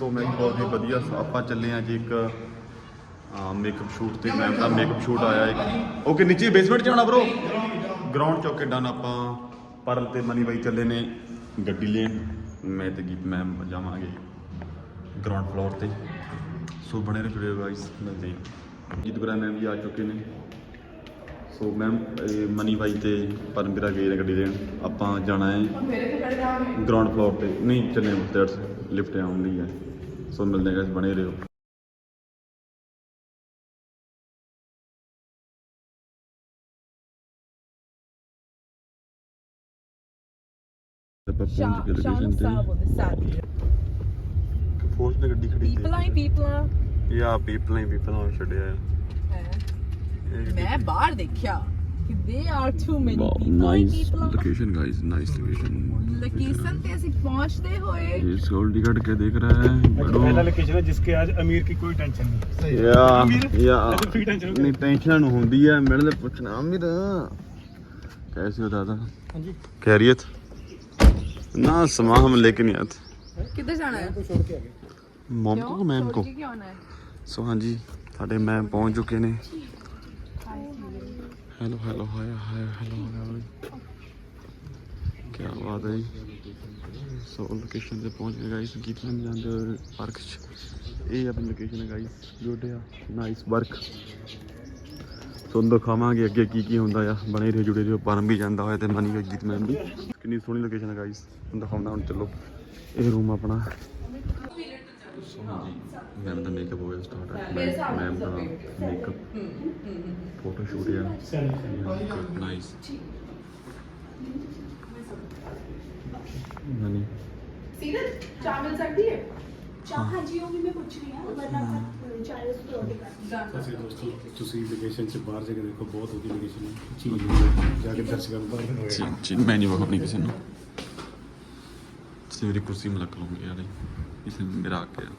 ਸੋ ਮੈਂ ਬਹੁਤ ਹੀ ਵਧੀਆ ਆਪਾਂ ਚੱਲੇ ਆ ਜੀ ਇੱਕ ਮੇਕਅਪ ਸ਼ੂਟ ਤੇ। ਮੈਮ ਦਾ ਮੇਕਅਪ ਸ਼ੂਟ ਆਇਆ ਇੱਕ। ਓਕੇ ਨੀਚੇ ਬੇਸਮੈਂਟ 'ਚ ਆਉਣਾ ਬ్రో ਗਰਾਊਂਡ ਚੌਕੇ ਡਨ ਆਪਾਂ ਪਰਲ ਤੇ ਮਨੀ ਬਾਈ ਚੱਲੇ ਨੇ ਗੱਡੀ ਲੈਣ। ਮੈਂ ਤੇ ਗੀਤ ਮੈਮ ਜਾਵਾਂਗੇ ਗਰਾਊਂਡ ਫਲੋਰ ਤੇ। ਸੋ ਬਣੇ ਰਹੋ ਵੀਡੀਓ ਗਾਇਸ ਮਿਲਦੇ ਹਾਂ। ਗੀਤ ਗੁਰਾ ਮੈਮ ਵੀ ਆ ਚੁੱਕੇ ਨੇ। ਸੋ ਮੈਮ ਮਨੀ ਬਾਈ ਤੇ ਪਰਮਵੀਰਾ ਗਏ ਨੇ ਗੱਡੀ ਲੈਣ। ਆਪਾਂ ਜਾਣਾ ਹੈ ਗਰਾਊਂਡ ਫਲੋਰ ਤੇ ਨਹੀਂ ਚੱਲੇ ਸਟੇਅਰਸ ਲਿਫਟ ਆਉਂਦੀ ਹੈ। ਸੋ ਮਿਲਦੇ ਹਾਂ ਗਾਇਸ ਬਣੇ ਰਹੋ। ਆਪਾਂ ਪਹੁੰਚ ਗਏ ਲੋਕੇਸ਼ਨ ਤੇ. ਫੋਰਸ ਨੇ ਗੱਡੀ ਖੜੀ People ਹੀ ਪੀਪਲਾਂ ਯਾ ਪੀਪਲ ਹੀ ਪੀਪਲ ਛੱਡਿਆ ਹੈ? ਮੈਂ ਬਾਹਰ ਦੇਖਿਆ। there are too many wow, people. Nice location, guys. Nice location. Location पे ऐसे पहुंचते हुए ये स्क्रॉल टिकट के देख रहा है पहला लोकेशन है जिसके आज अमीर की कोई टेंशन नहीं सही या या नहीं टेंशन होती है मैंने तो पूछना अमीर कैसे हो दादा हां जी खैरियत ना समा हम लेके नहीं आते किधर जाना है छोड़ के आगे मॉम को मैम को सो हाँ जी साढ़े मैम पहुंच चुके ने ਹੈਲੋ ਹੈਲੋ ਹਾਏ ਹਾਏ ਹੈਲੋ ਹੈਲੋ ਕੀ ਬਾਤ ਹੈ ਜੀ ਸੋ ਲੋਕੇਸ਼ਨ ਤੇ ਪਹੁੰਚ ਗਏ ਗਾਇਸ ਗੀਤ ਜਾਂਦੇ ਹੋਏ ਪਾਰਕ 'ਚ ਇਹ ਆਪਣੀ ਲੋਕੇਸ਼ਨ ਹੈ ਗਾਇਸ ਗੁੱਡ ਆ ਨਾਈਸ ਵਰਕ ਤੁਹਾਨੂੰ ਦਿਖਾਵਾਂਗੇ ਅੱਗੇ ਕੀ ਕੀ ਹੁੰਦਾ ਆ ਬਣੇ ਰਹੇ ਜੁੜੇ ਰਹੋ ਪਰਮ ਵੀ ਜਾਂਦਾ ਹੋਇਆ ਤੇ ਮਨੀ ਵੀ ਗੀਤ ਮੈਮ ਵੀ ਕਿੰਨੀ ਸੋਹਣੀ ਲੋਕੇਸ਼ਨ ਹੈ ਗਾਇਸ ਦਿਖਾਉਂਦਾ ਹੁਣ ਚੱਲੋ ਇਹ ਰੂਮ ਆਪਣਾ ਸੋ ਹਾਂਜੀ ਮੈਮ ਦਾ ਮੇਕਅਪ ਹੋ ਗਿਆ ਸਟਾਰਟ ਮੈਮ ਦਾ ਮੇਕਅਪ ਫੋਟੋ ਸ਼ੂਟ ਹੈ ਨਾਈਸ ਮਨੀ सीरत चाय मिल सकती है चाय हाँ जी वो भी मैं पूछ रही हूँ वरना आप चाय उसको रोटी कर ਅਸੀਂ ਦੋਸਤੋ ਤੁਸੀਂ ਲੋਕੇਸ਼ਨ 'ਚ ਬਾਹਰ ਜਾ ਕੇ ਦੇਖੋ ਬਹੁਤ ਵਧੀਆ ਲੋਕੇਸ਼ਨ ਹੈ ਚੀਜ਼ ਜਾ ਕੇ ਦਰਸ਼ਕਾਂ ਨੂੰ ਬਾਹਰ ਨੂੰ ਜੀ ਜੀ ਮੈਂ ਨਹੀਂ ਵਿਖਾਉਣੀ ਕਿਸੇ ਨੂੰ ਤੁਸੀਂ ਮੇਰੀ ਕੁਰਸੀ ਮਲਕ ਲਓਗੇ ਯਾਰ ਇਸ ਮੇਰਾ ਆ ਗਿਆ।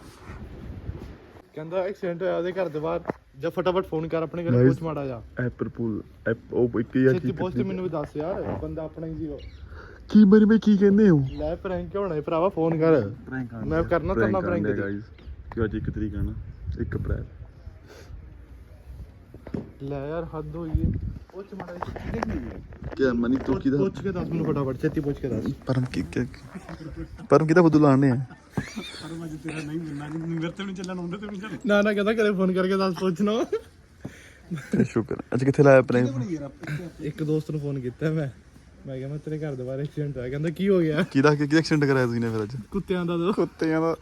ਕਹਿੰਦਾ ਐਕਸੀਡੈਂਟ ਹੋਇਆ ਉਹਦੇ ਘਰ ਦੇ ਬਾਹਰ। ਜਾ ਫਟਾਫਟ ਫੋਨ ਕਰ ਆਪਣੇ ਘਰੇ. ਪੁੱਛ ਮਾੜਾ ਜਾ। ਐਪਰਪੂਲ ਐਪ ਉਹ ਇੱਕ ਯਾਰ ਛੇਤੀ ਪੁੱਛ ਤੇ ਮੈਨੂੰ ਵੀ ਦੱਸ ਯਾਰ ਬੰਦਾ ਆਪਣਾ ਹੀ ਸੀ ਉਹ। ਕੀ ਮੇਰੇ ਵਿੱਚ ਕੀ ਕਹਿੰਦੇ ਹੋ? ਲੈ ਪ੍ਰੈਂਕ ਹੋਣਾ ਹੈ ਭਰਾਵਾ ਫੋਨ ਕਰ। ਮੈਂ ਕਰਨਾ ਤੇਰੇ ਨਾਲ prank ਗਾਇਸ ਕਿ ਅੱਜ ਇੱਕ ਤਰੀਕ ਹੈ ਨਾ 1 ਅਪ੍ਰੈਲ। ਲੈ ਯਾਰ ਹੱਦ ਹੋਈ ਏ। ਪੁੱਛ ਮਾੜਾ ਜਿਹਾ ਕਿਹਦੇ ਕੀ ਕੀ ਮਨੀ ਤੂੰ ਕਿਦਾ ਪੁੱਛ ਕੇ ਦੱਸ ਮੈਨੂੰ ਫਟਾਫਟ ਛੇਤੀ ਪੁੱਛ ਕੇ ਦੱਸ। ਪਰਮ ਕੀ ਕੀ ਪਰਮ ਕਿਦਾ ਬਦਲ ਆਣੇ ਆ ਪਰ ਮੈਂ ਤੇਰਾ ਨਹੀਂ ਮਿਲਣਾ ਨਹੀਂ ਮੇਰੇ ਤੇ ਨਹੀਂ ਚੱਲਣ ਆਉਂਦਾ ਤੇ ਨਹੀਂ ਚੱਲਣਾ। ਨਾ ਨਾ ਕਹਿੰਦਾ ਘਰੇ ਫੋਨ ਕਰਕੇ ਦੱਸ ਪੁੱਛਣਾ ਸ਼ੁਕਰ ਅੱਜ ਕਿੱਥੇ ਲਾਇਆ ਪ੍ਰੇਮ? ਇੱਕ ਦੋਸਤ ਨੂੰ ਫੋਨ ਕੀਤਾ ਮੈਂ। ਮੈਂ ਕਿਹਾ ਮੈਂ ਤੇਰੇ ਘਰ ਦੇ ਬਾਹਰ ਐਕਸੀਡੈਂਟ ਹੋਇਆ। ਕਹਿੰਦਾ ਕੀ ਹੋ ਗਿਆ? ਕਿਹਦਾ ਕਿ ਐਕਸੀਡੈਂਟ ਕਰਾਇਆ ਤੁਸੀਂ ਨੇ ਫਿਰ ਅੱਜ? ਕੁੱਤਿਆਂ ਦਾ ਦੋ। ਕੁੱਤਿਆਂ ਦਾ।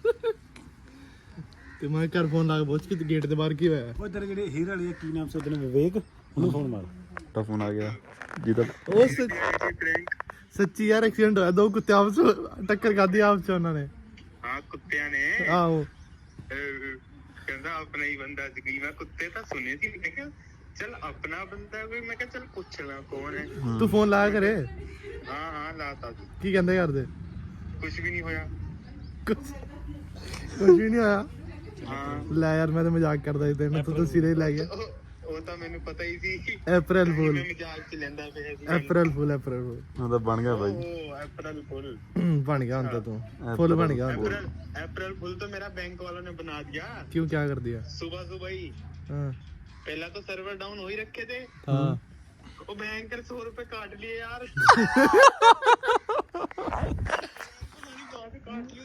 ਤੇ ਮੈਂ ਘਰ ਫੋਨ ਲਾ ਕੇ ਪੁੱਛ ਕੇ ਗੇਟ ਦੇ ਬਾਹਰ ਕੀ ਹੋਇਆ? ਉਹ ਤੇਰੇ ਜਿਹੜੇ ਹੀਰ ਵਾਲੀ ਆ, ਕੀ ਨਾਮ ਸੀ ਉਹਦੇ ਨਾਲ? ਵਿਵੇਕ? ਉਹਨੂੰ ਫੋਨ ਮਾਰ। ਤਾਂ ਫੋਨ ਆ ਗਿਆ। ਜਿਹਦਾ ਉਹ ਸੱਚ- ਸੱਚੀ ਯਾਰ ਐਕਸੀਡੈਂਟ ਹੋਇਆ। ਦੋ ਕੁੱਤੇ ਆਪਸ ਵਿੱਚ ਟੱਕਰ ਖਾਦੀ ਆਪਸ ਚ ਉਹਨਾਂ ਨੇ। ਹਾਂ ਕੁੱਤਿਆਂ ਨੇ। ਆਹੋ। ਅਹ, ਕਹਿੰਦਾ ਆਪਣਾ ਹੀ ਬੰਦਾ ਸੀ। ਮੈਂ ਕੁੱਤੇ ਤਾਂ ਸੁਣੇ ਸੀ। ਮੈਂ ਕਿਹਾ ਚਲ ਆਪਣਾ ਬੰਦਾ ਕੋਈ ਮੈਂ ਕਿਹਾ ਚਲ ਪੁੱਛ ਲਾਂ ਕੌਣ ਹੈ। ਤੂੰ ਫੋਨ ਲਾਇਆ ਕਰੇ ਹਾਂ ਹਾਂ ਲਾਤਾ ਸੀ ਕੀ ਕਹਿੰਦੇ ਕਰਦੇ ਕੁਝ ਵੀ ਨਹੀਂ ਹੋਇਆ। ਕੁਝ ਕੁਝ ਵੀ ਨਹੀਂ ਹੋਇਆ। ਹਾਂ ਲੈ ਯਾਰ ਮੈਂ ਤਾਂ ਮਜ਼ਾਕ ਕਰਦਾ ਸੀ ਤੈਨੂੰ ਤੂੰ ਤਾਂ ਸਿਰੇ ਹੀ ਲੈ ਗਿਆ ਉਹ ਉਹ ਤਾਂ ਮੈਨੂੰ ਪਤਾ ਹੀ ਸੀ ਅਪ੍ਰੈਲ ਫੂਲ ਮੈਂ ਮਜ਼ਾਕ ਚ ਲੈਂਦਾ ਪਿਆ ਸੀ ਅਪ੍ਰੈਲ ਫੂਲ ਅਪ੍ਰੈਲ ਫੂਲ ਉਹਦਾ ਬਣ ਗਿਆ ਬਾਈ ਉਹ ਅਪ੍ਰੈਲ ਫੁੱਲ ਬਣ ਗਿਆ ਹੁਣ ਤਾਂ ਤੂੰ ਫੁੱਲ ਬਣ ਗਿਆ ਹੁਣ अप्रैल अप्रैल फुल तो मेरा बैंक वालों ने बना दिया ਕਿਉਂ ਕੀ ਕਰ ਦਿਆ सुबह सुबह ही ਹਾਂ पहला तो सर्वर डाउन हो ही रखे थे ਹਾਂ वो बैंकर सौ रुपए काट लिए यार काट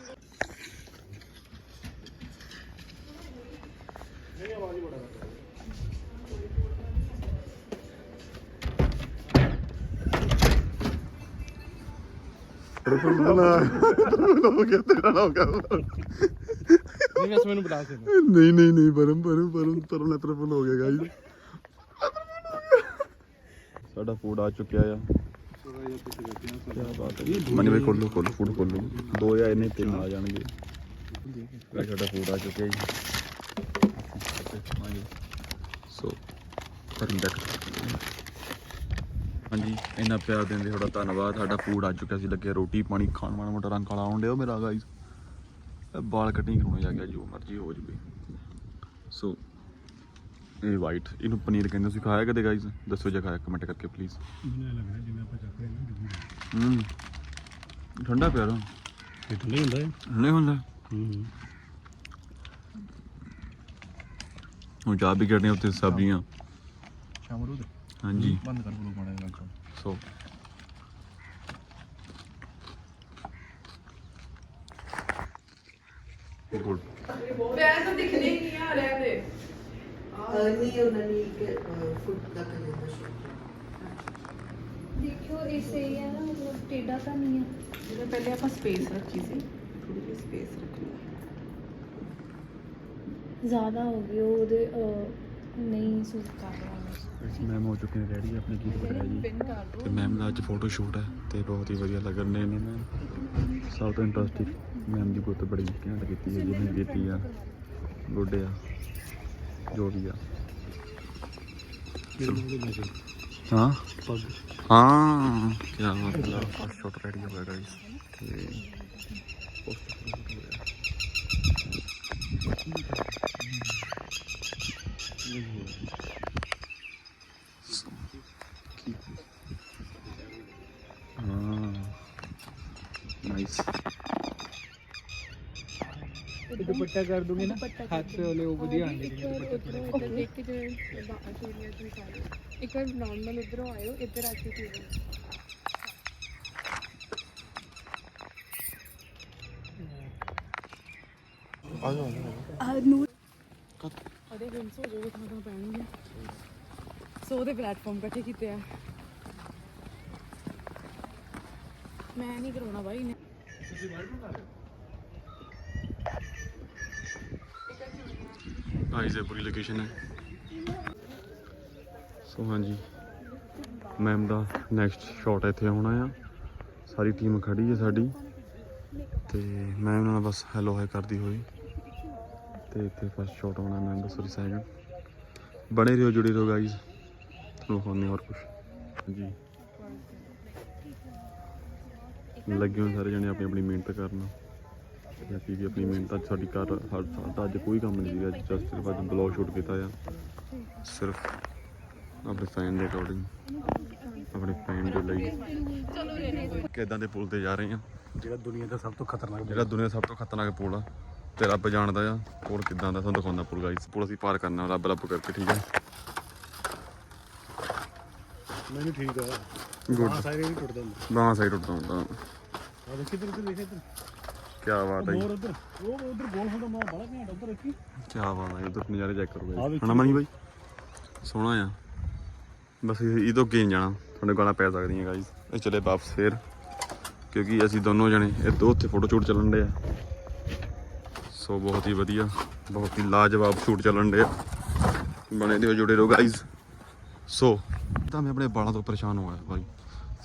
लिए ਹੋ ਗਿਆ ਤੇਰਾ ਨਾ ਹੋ ਗਿਆ ਨਹੀਂ ਵੈਸੇ ਮੈਨੂੰ ਬਤਾ ਸੀ ਨਹੀਂ ਨਹੀਂ ਨਹੀਂ ਪਰਮ ਪਰਮ ਪਰਮ ਪਰਮ ਨੇ ਤਰਫ ਹੋ ਗਿਆ ਗਾਈ ਸਾਡਾ ਫੂਡ ਆ ਚੁੱਕਿਆ ਆ। ਮਨੀ ਭਾਈ ਖੋਲੋ ਖੋਲੋ ਫੂਡ ਖੋਲੋ ਦੋ ਜਾਂ ਇਹਨੇ ਤਿੰਨ ਆ ਜਾਣਗੇ। ਗਾਈ ਸਾਡਾ ਫੂਡ ਆ ਚੁੱਕਿਆ ਜੀ। ਸੋ ਪਰਮ ਦੇਖ ਹਾਂਜੀ ਇੰਨਾ ਪਿਆਰ ਦੇਣ ਲਈ ਤੁਹਾਡਾ ਧੰਨਵਾਦ। ਸਾਡਾ ਫੂਡ ਆ ਚੁੱਕਿਆ ਸੀ ਲੱਗੇ ਰੋਟੀ ਪਾਣੀ ਖਾਣ ਮਾੜਾ ਮੋਟਾ ਰੰਗ ਕਾਲਾ ਆਉਣ ਡਿਆ ਮੇਰਾ ਗਾਈਸ ਬਾਲ ਕਟਿੰਗ ਕਰਾਉਣਾ ਜਾ ਗਿਆ ਜੋ ਮਰਜ਼ੀ ਹੋ ਜਵੇ। ਸੋ ਇਹ ਵਾਈਟ ਇਹਨੂੰ ਪਨੀਰ ਕਹਿੰਦੇ ਤੁਸੀਂ ਖਾਇਆ ਕਦੇ ਗਾਈਸ ਦੱਸੋ ਜੇ ਖਾਇਆ ਕਮੈਂਟ ਕਰਕੇ ਪਲੀਜ਼ ਮੈਨੂੰ ਇਹ ਲੱਗਦਾ ਜਿਵੇਂ ਆਪਾਂ ਚੱਕ ਰਹੇ ਹਾਂ ਹੂੰ। ਠੰਡਾ ਪਿਆ ਰੋ ਇਹ ਹੁੰਦਾ ਹੈ। ਨਹੀਂ ਹੁੰਦਾ ਹੂੰ। ਹੁਣ ਚਾਹ ਵੀ ਕੱਢਣੇ ਉੱਤੇ ਸਬਜ਼ੀਆਂ। ਸ਼ਾਮਰੂ ਦੇ। ਹਾਂਜੀ। ਬੰਦ ਕਰ ਬਲੂ ਮਾੜਾ ਜਿਹਾ ਦੱਸੋ ਗੁੱਡ ਪਹਿਲੇ ਆਪਾਂ ਸਪੇਸ ਰੱਖੀ ਸੀ ਥੋੜੀ ਜਿਹੀ ਸਪੇਸ ਰੱਖਣੀ ਜ਼ਿਆਦਾ ਹੋ ਗਈ ਉਹਦੇ ਨਹੀਂ ਸੂਟ ਕਰ ਰਿਹਾ ਮੈਮ ਹੋ ਚੁੱਕੇ ਨੇ ਰੈਡੀ ਆਪਣੇ ਕੀ ਪਕੜਿਆ ਜੀ ਤੇ ਮੈਮ ਦਾ ਅੱਜ ਫੋਟੋ ਸ਼ੂਟ ਹੈ ਤੇ ਬਹੁਤ ਹੀ ਵਧੀਆ ਲੱਗ ਰਹੇ ਨੇ ਮੈਮ ਸਭ ਤੋਂ ਇੰਟਰਸਟਿੰਗ ਮੈਮ ਦੀ ਗੁੱਤ ਬੜੀ ਘੈਂਟ ਕੀਤੀ ਹੈ ਜਿਹਨੇ ਕੀਤੀ ਆ ਗੁੱਡ ਆ ਜੋ ਵੀ ਆ ਹਾਂ ਹਾਂ ਕੀ ਬਾਤ ਹੈ ਫਸਟ ਸ਼ਾਟ ਰੈਡੀ ਹੋ ਗਿਆ ਗਾਇਸ ਤੇ poster shoot ਹੋ ਗਿਆ। Nice. ਦੁਪੱਟਾ ਕਰ ਦੂੰਗੇ ਨਾ। ਹੱਥ ਤੇ ਵਾਲੇ ਉਹ ਵਧੀਆ ਆਣਗੇ ਇੱਧਰ ਦੇਖ ਕੇ ਜਿਵੇਂ ਬਾਹਰ ਦੀ ਸਾਰੇ ਇੱਕ ਵਾਰ ਨਾਰਮਲ ਉਧਰੋਂ ਆਇਓ ਇੱਧਰ ਆ ਕੇ ਫਿਰ ਉਹਦੇ ਹਿੰਸ ਹੋ ਜਾਵੇ ਤਾਂ ਪੈਣਗੇ। ਸੋ ਉਹਦੇ ਪਲੇਟਫਾਰਮ ਇਕੱਠੇ ਕੀਤੇ ਆ। ਮੈਂ ਨਹੀਂ ਕਰਾਉਣਾ ਬਾਈ ਨੇ ਗਾਈਸ ਇਹ ਪੂਰੀ ਲੋਕੇਸ਼ਨ ਹੈ? ਸੋ ਹਾਂਜੀ ਮੈਮ ਦਾ ਨੈਕਸਟ ਸ਼ਾਟ ਇੱਥੇ ਆਉਣਾ ਆ। ਸਾਰੀ ਟੀਮ ਖੜੀ ਹੈ ਸਾਡੀ। ਤੇ ਮੈਮ ਨਾਲ ਬਸ ਹੈਲੋ ਹਾਈ ਕਰਦੀ ਹੋਈ। ਤੇ ਇੱਥੇ ਫਸਟ ਸ਼ਾਟ ਆਉਣਾ ਮੈਮ ਦਾ ਸੋਰੀ ਸੈਕਿੰਡ ਬਣੇ ਰਹੋ ਜੁੜੇ ਰਹੋ ਗਾਈਸ ਤੁਹਾਨੂੰ ਹੋਣੇ ਹੋਰ ਕੁਝ ਜੀ ਲੱਗੇ ਹੋਏ ਸਾਰੇ ਜਣੇ ਆਪਣੀ ਆਪਣੀ ਮਿਹਨਤ ਕਰਨ। ਅਸੀਂ ਵੀ ਆਪਣੀ ਮਿਹਨਤ ਅੱਜ ਸਾਡੀ ਕਰ ਸਾਡਾ ਅੱਜ ਕੋਈ ਕੰਮ ਨਹੀਂ ਸੀਗਾ। ਜਸਟ ਸਿਰਫ ਅੱਜ ਬਲੌਗ ਸ਼ੂਟ ਕੀਤਾ ਆ। ਸਿਰਫ ਆਪਣੇ ਫੈਨ ਦੇ ਅਕੋਰਡਿੰਗ ਆਪਣੇ ਫੈਨ ਦੇ ਲਈ। ਕਿਦਾਂ ਦੇ ਪੁਲ ਤੇ ਜਾ ਰਹੇ ਆ? ਜਿਹੜਾ ਦੁਨੀਆ ਦਾ ਸਭ ਤੋਂ ਖਤਰਨਾਕ ਜਿਹੜਾ ਦੁਨੀਆ ਦਾ ਸਭ ਤੋਂ ਖਤਰਨਾਕ ਪੁਲ ਆ। ਤੇ ਰੱਬ ਜਾਣਦਾ ਆ ਪੁਲ ਕਿਦਾਂ ਦਾ ਤੁਹਾਨੂੰ ਦਿਖਾਉਂਦਾ ਪੁਲ ਗਾਈਸ ਪੁਲ ਅਸੀਂ ਪਾਰ ਕਰਨਾ ਰੱਬ ਰੱਬ ਕਰਕੇ ਠੀਕ ਹੈ ਮੈਨੂੰ ਠੀਕ ਆ। ਗੁੱਡ ਸਾਰੇ ਨਹੀਂ ਟੁੱਟਦਾ ਹੁੰਦਾ। ਬਾਹਾਂ ਸਾਈਡ ਉੱਡਦਾ ਹੁੰਦਾ। ਆ ਦੇਖੀ ਤੇ ਦੇਖ ਇੱਧਰ। ਕੀ ਬਾਤ ਹੈ ਮੋਰ ਉਧਰ ਉਹ ਉਧਰ ਗੋਲ ਹੁੰਦਾ ਮੋਰ ਬੜਾ ਘੈਂਟ ਉਧਰ ਦੇਖੀ। ਕੀ ਬਾਤ ਹੈ ਉਧਰ ਨਜ਼ਾਰੇ ਚੈੱਕ ਕਰੋ ਗਾਈਸ। ਹਣਾ ਮਨੀ ਬਾਈ? ਸੋਹਣਾ ਆ। ਬਸ ਇਹ ਤੋਂ ਅੱਗੇ ਨਹੀਂ ਜਾਣਾ। ਤੁਹਾਡੇ ਗਾਲਾਂ ਪੈ ਸਕਦੀਆਂ ਗਾਈਸ ਇਹ ਚਲੇ ਵਾਪਸ ਫੇਰ। ਕਿਉਂਕਿ ਅਸੀਂ ਦੋਨੋਂ ਜਣੇ ਇਹ ਦੋ ਉੱਥੇ ਫੋਟੋ ਸ਼ੂਟ ਚੱਲਣ ਦੇ ਆ। ਸੋ ਬਹੁਤ ਹੀ ਵਧੀਆ, ਬਹੁਤ ਹੀ ਲਾਜਵਾਬ ਸ਼ੂਟ ਚੱਲਣ ਦੇ ਆ ਬਣੇ ਦਿਓ ਜੁੜੇ ਰਹੋ ਗਾਈਸ ਸੋ, ਤਾਂ ਮੈਂ ਆਪਣੇ ਬਾਲਾਂ ਤੋਂ ਪਰੇਸ਼ਾਨ ਹੋਇਆ ਬਾਈ।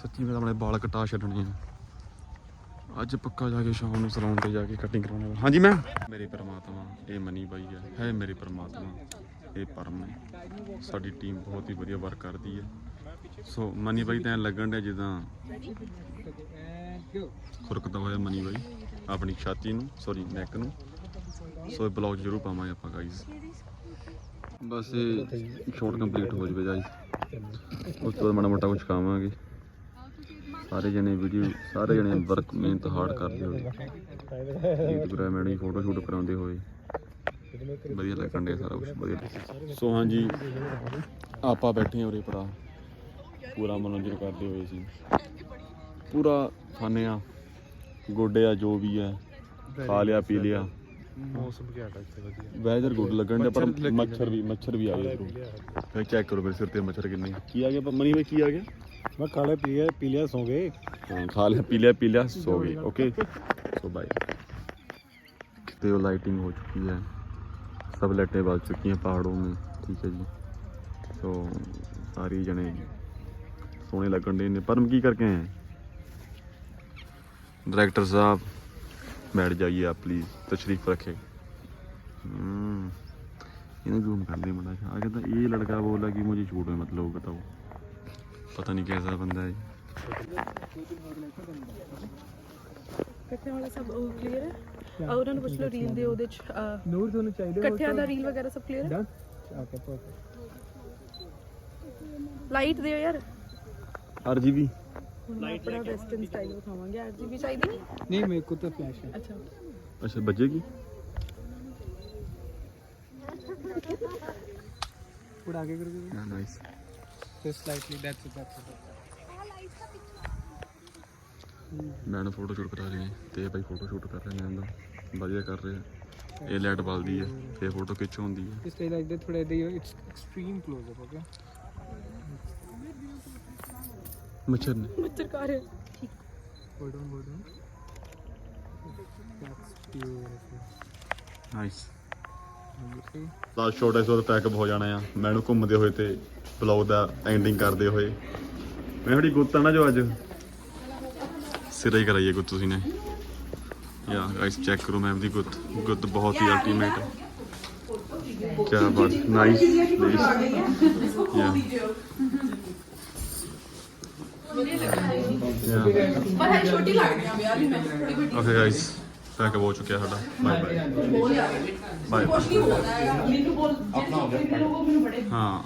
ਸੱਚੀ ਮੈਂ ਆਪਣੇ ਬਾਲ ਕਟਾ ਛੱਡਣੇ ਆ। ਅੱਜ ਪੱਕਾ ਜਾ ਕੇ ਸ਼ਾਮ ਨੂੰ ਸਲੂਨ ਤੇ ਜਾ ਕੇ ਕਟਿੰਗ ਕਰਾਉਣਾ ਵਾ। ਹਾਂਜੀ ਮੈਂ ਮੇਰੇ ਪਰਮਾਤਮਾ, ਇਹ ਮਨੀ ਬਾਈ ਹੈ ਹੈ ਮੇਰੇ ਪਰਮਾਤਮਾ, ਇਹ ਪਰਮ ਹੈ ਸਾਡੀ ਟੀਮ ਬਹੁਤ ਹੀ ਵਧੀਆ ਵਰਕ ਕਰਦੀ ਹੈ ਸੋ, ਮਨੀ ਬਾਈ ਤਾਂ ਐਂ ਲੱਗਣ ਡਿਆ ਜਿੱਦਾਂ ਖੁਰਕਦਾ ਹੋਇਆ ਮਨੀ ਬਾਈ, ਆਪਣੀ ਛਾਤੀ ਨੂੰ ਸੌਰੀ ਨੈਕ ਨੂੰ। ਸੋ ਇਹ ਬਲੌਗ ਜ਼ਰੂਰ ਪਾਵਾਂਗੇ ਆਪਾਂ ਗਾਈਸ ਬਸ ਇਹ ਸ਼ਾਟ ਕੰਪਲੀਟ ਹੋ ਜਵੇ ਗਾਈਸ ਉਸ ਤੋਂ ਬਾਅਦ ਮਾੜਾ ਮੋਟਾ ਕੁਝ ਖਾਵਾਂਗੇ। ਸਾਰੇ ਜਣੇ ਵੀਡੀਓ ਸਾਰੇ ਜਣੇ ਵਰਕ ਮਿਹਨਤ ਹਾਰਡ ਕਰਦੇ ਹੋਏ। ਇੰਸਟਾਗ੍ਰਾਮ ਐਡੀ ਫੋਟੋ ਸ਼ੂਟ ਕਰਾਉਂਦੇ ਹੋਏ। ਵਧੀਆ ਲੱਗਣ ਡਿਆ ਸਾਰਾ ਕੁਝ ਵਧੀਆ ਸੋ ਹਾਂਜੀ, ਆਪਾਂ ਬੈਠੇ ਹਾਂ ਉਰੇ ਭਰਾ। ਪੂਰਾ ਮਨੋਰੰਜਨ ਕਰਦੇ ਹੋਏ ਸੀ ਪੂਰਾ ਖਾਣੇ ਆ ਗੋਡੇ ਆ ਜੋ ਵੀ ਹੈ, ਖਾ ਲਿਆ, ਪੀ ਲਿਆ। ਮੌਸਮ ਘੈਂਟ ਹੈ ਇੱਥੇ ਵਧੀਆ ਵੈਦਰ ਗੁੱਡ ਲੱਗਣ ਦਾ ਪਰ ਮੱਛਰ ਵੀ ਮੱਛਰ ਵੀ ਆ ਗਿਆ ਜ਼ਰੂਰ ਫਿਰ ਚੈੱਕ ਕਰੋ ਮੇਰੇ ਸਿਰ ਤੇ ਮੱਛਰ ਕਿੰਨੇ ਕੀ ਆ ਗਿਆ ਮਨੀ ਵੇ ਕੀ ਆ ਗਿਆ ਮੈਂ ਕਾਲੇ ਪੀ ਲਿਆ ਪੀ ਲਿਆ ਸੌ ਗਏ ਹਾਂ ਖਾ ਲਿਆ ਪੀ ਲਿਆ ਪੀ ਲਿਆ ਸੌ ਗਏ ਓਕੇ ਸੋ ਬਾਈ कितने लाइटिंग हो चुकी है सब लटें बल चुकी हैं पहाड़ों में ठीक है जी तो सारी जने सोने लगन डे ने परम की करके हैं डायरेक्टर साहब बैठ जाइए आप प्लीज तशरीफ रखे हम्म इन्हें जूम कर दे बड़ा आगे तो ये लड़का बोला कि मुझे छूट में मतलब बताओ पता नहीं कैसा बंदा है ਇਕੱਠਿਆਂ ਵਾਲਾ ਸਭ ਕਲੀਅਰ ਹੈ ਆ ਉਹਨਾਂ ਨੂੰ ਪੁੱਛ ਲਓ ਰੀਲ ਦੇ ਉਹਦੇ ਚ ਅਹ, ਨੂਰ ਤੁਹਾਨੂੰ ਚਾਹੀਦੇ ਇਕੱਠਿਆਂ ਦਾ ਰੀਲ ਵਗੈਰਾ ਸਭ ਕਲੀਅਰ ਹੈ ਡਨ ਓਕੇ ਪਰਫੈਕਟ ਲਾਈਟ ਦਿਓ ਯਾਰ आरजीबी ਹੁਣ ਨਹੀਂ? ਨਹੀਂ ਤਾਂ ਫਲੈਸ਼ ਹੈ। ਅੱਛਾ। ਅੱਛਾ ਬਚੇਗੀ ਉਡਾ ਕੇ ਕਰ। ਦੇ ਨਾਈਸ ਤੇ slightly that's it that's it ਮੈਂ ਨਾ ਫੋਟੋ ਸ਼ੂਟ ਕਰਾ ਰਹੀ ਹਾਂ ਤੇ ਭਾਈ ਫੋਟੋ ਸ਼ੂਟ ਕਰ ਰਹੇ ਨੇ ਇਹਦਾ ਵਧੀਆ ਕਰ ਰਹੇ ਆ। ਇਹ ਲਾਈਟ ਬਲਦੀ ਹੈ ਤੇ ਫੋਟੋ ਖਿੱਚ ਹੁੰਦੀ ਹੈ ਇਸ ਤੇ ਲਾਈਕ ਦੇ ਦੇ it's extreme close up okay ਮੱਛਰ ਨੇ। ਮੱਛਰ ਕਾ ਰਿਹਾ hold on hold on that's beautiful nice last shot ਇਸ ਵਾਰ ਪੈਕਅਪ ਹੋ ਜਾਣਾ ਆ। ਮੈਨੂੰ ਘੁੰਮਦੇ ਹੋਏ ਤੇ ਬਲੌਗ ਦਾ ਐਂਡਿੰਗ ਕਰਦੇ ਹੋਏ। ਮੈਂ ਥੋੜੀ ਗੁੱਤ ਨਾ ਜੋ ਅੱਜ। ਸਿਰਾ ਹੀ ਕਰਾਈਏ ਗੁੱਤ ਤੁਸੀਂ ਨੇ। ਯਾ ਗਾਇਸ ਚੈੱਕ ਕਰੋ ਮੈਮ ਦੀ ਗੁੱਤ। ਗੁੱਤ ਬਹੁਤ ਹੀ ਅਲਟੀਮੇਟ ਹੈ। ਕੀ ਬਾਤ। ਨਾਈਸ ਯਾ ਪਰ ਹੈ ਛੋਟੀ ਲੱਗਦੀ ਆ ਯਾਰ ਮੈਂ ਥੋੜੀ ਵੱਡੀ ਓਕੇ ਗਾਇਸ ਪੈਕਅਪ ਹੋ ਚੁੱਕਿਆ ਸਾਡਾ। ਬਾਏ ਬਾਏ ਬਾਏ ਕੁਛ ਨਹੀਂ ਹੋਣਾ ਹੈਗਾ। ਮੈਨੂੰ ਬੋਲ ਆਪਣਾ ਹੋ ਗਿਆ। ਮੈਨੂੰ ਬੜੇ ਹਾਂ।